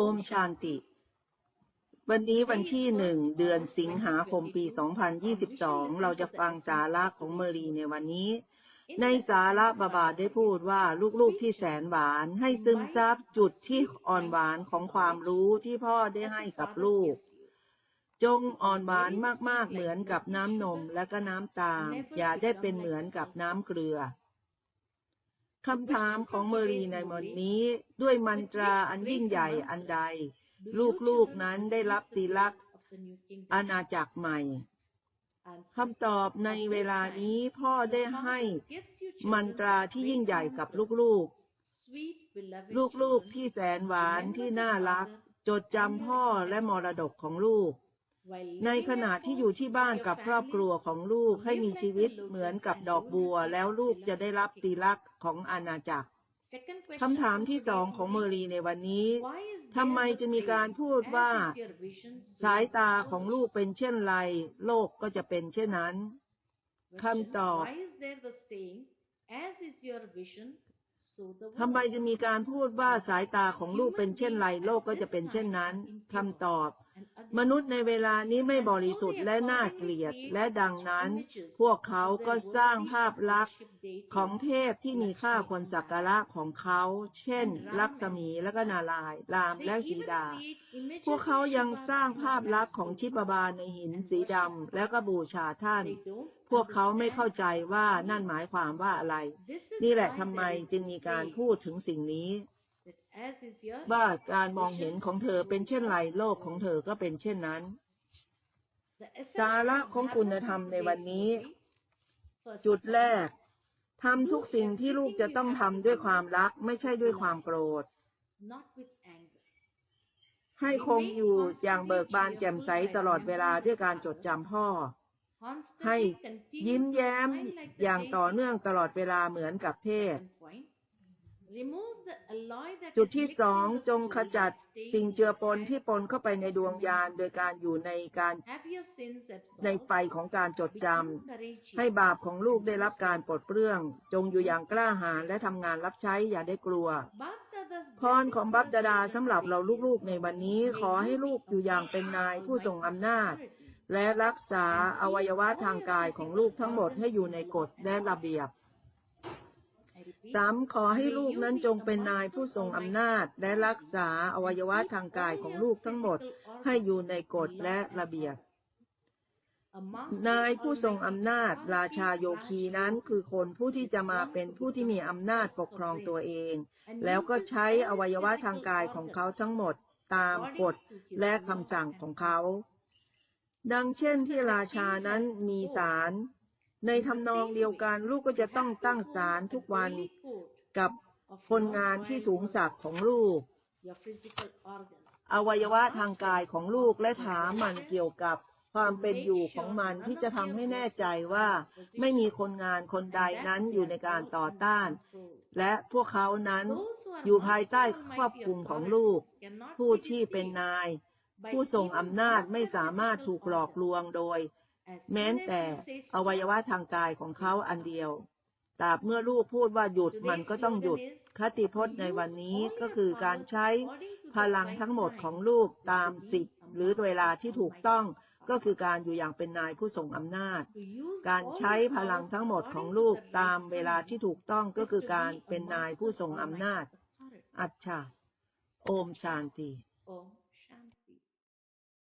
โอมชานติ วันนี้วันที่หนึ่งเดือนสิงหาคมปี 2022 เราจะฟังสาระของเมรีในวันนี้ ในสาระบาบาได้พูดว่าลูกๆที่แสนหวานให้ซึมซับจุดที่อ่อนหวานของความรู้ที่พ่อได้ให้กับลูก จงอ่อนหวานมากๆเหมือนกับน้ำนมและก็น้ำตาลอย่าได้เป็นเหมือนกับน้ำเกลือ คำถามของเมอรีในวันนี้ ด้วยมันตราอันยิ่งใหญ่อันใด ลูกๆนั้นได้รับตีลักษณ์อาณาจักรใหม่คำตอบในเวลานี้พ่อได้ให้มันตราที่ยิ่งใหญ่กับลูกๆ ลูกๆที่แสนหวานที่น่ารัก จดจำพ่อและมรดกของลูก ในขณะที่อยู่ที่บ้านกับครอบครัวของลูกให้มีชีวิตเหมือนกับดอกบัว แล้วลูกจะได้รับตีลักษณ์ของอาณาจักรคำถามที่สองของเมอรีในวันนี้ทำไมจะมีการพูดว่า สายตาของลูกเป็นเช่นไร โลกก็จะเป็นเช่นนั้นคำตอบ ทำไมจะมีการพูดว่าสายตาของลูกเป็นเช่นไร โลกก็จะเป็นเช่นนั้นคำตอบ มนุษย์ในเวลานี้ไม่บริสุทธิ์และน่าเกลียด และดังนั้น พวกเขาก็สร้างภาพลักษณ์ของเทพที่มีค่าควรสักการะของเขา เช่น ลักษมีและก็นารายณ์รามและสีดา พวกเขายังสร้างภาพลักษณ์ของชิปบาลในหินสีดำและก็บูชาท่านพวกเขาไม่เข้าใจว่านั่นหมายความว่าอะไร นี่แหละทำไมจึงมีการพูดถึงสิ่งนี้ ว่าการมองเห็นของเธอเป็นเช่นไรโลกของเธอก็เป็นเช่นนั้น สาระของคุณธรรมในวันนี้ จุดแรกทำทุกสิ่งที่ลูกจะต้องทำด้วยความรัก ไม่ใช่ด้วยความโกรธ ให้คงอยู่อย่างเบิกบานแจ่มใสตลอดเวลาด้วยการจดจำพ่อ ให้ยิ้มแย้มอย่างต่อเนื่องตลอดเวลาเหมือนกับเทพ จุดที่สองจงขจัดสิ่งเจือปนที่ปนเข้าไปในดวงญาณโดยการอยู่ในการในไฟของการจดจำให้บาปของลูกได้รับการปลดเปลื้อง จงอยู่อย่างกล้าหาญและทำงานรับใช้อย่าได้กลัวพรของบัพดาดาสำหรับเราลูกๆในวันนี้ขอให้ลูกอยู่อย่างเป็นนายผู้ทรงอำนาจ และรักษาอวัยวะทางกายของลูกทั้งหมดให้อยู่ในกฎและระเบียบสามขอให้ลูกนั้นจงเป็นนายผู้ทรงอำนาจ และรักษาอวัยวะทางกายของลูกทั้งหมดให้อยู่ในกฎและระเบียบ นายผู้ทรงอำนาจ ราชาโยคีนั้นคือคนผู้ที่จะมาเป็นผู้ที่มีอำนาจปกครองตัวเอง แล้วก็ใช้อวัยวะทางกายของเขาทั้งหมดตามกฎและคำสั่งของเขา ดังเช่นที่ราชานั้นมีศาลในทำนองเดียวกันลูกก็จะต้องตั้งศาลทุกวันกับคนงานที่สูงศักดิ์ของลูก อวัยวะทางกายของลูกและถามมันเกี่ยวกับความเป็นอยู่ของมันที่จะทำให้แน่ใจว่า ไม่มีคนงานคนใดนั้นอยู่ในการต่อต้าน และพวกเขานั้นอยู่ภายใต้ครอบคุมของลูก ผู้ที่เป็นนาย ผู้ทรงอำนาจไม่สามารถถูกหลอกลวงโดย แม้แต่อวัยวะทางกายของเขาอันเดียวตราบเมื่อลูกพูดว่าหยุดมันก็ต้องหยุด คติพจน์ในวันนี้ก็คือการใช้พลังทั้งหมดของลูกตามสิทธิ์หรือเวลาที่ถูกต้องก็คือการอยู่อย่างเป็นนายผู้ทรงอำนาจ การใช้พลังทั้งหมดของลูกตามเวลาที่ถูกต้องก็คือการเป็นนายผู้ทรงอำนาจ อัจฉาโอมชานติ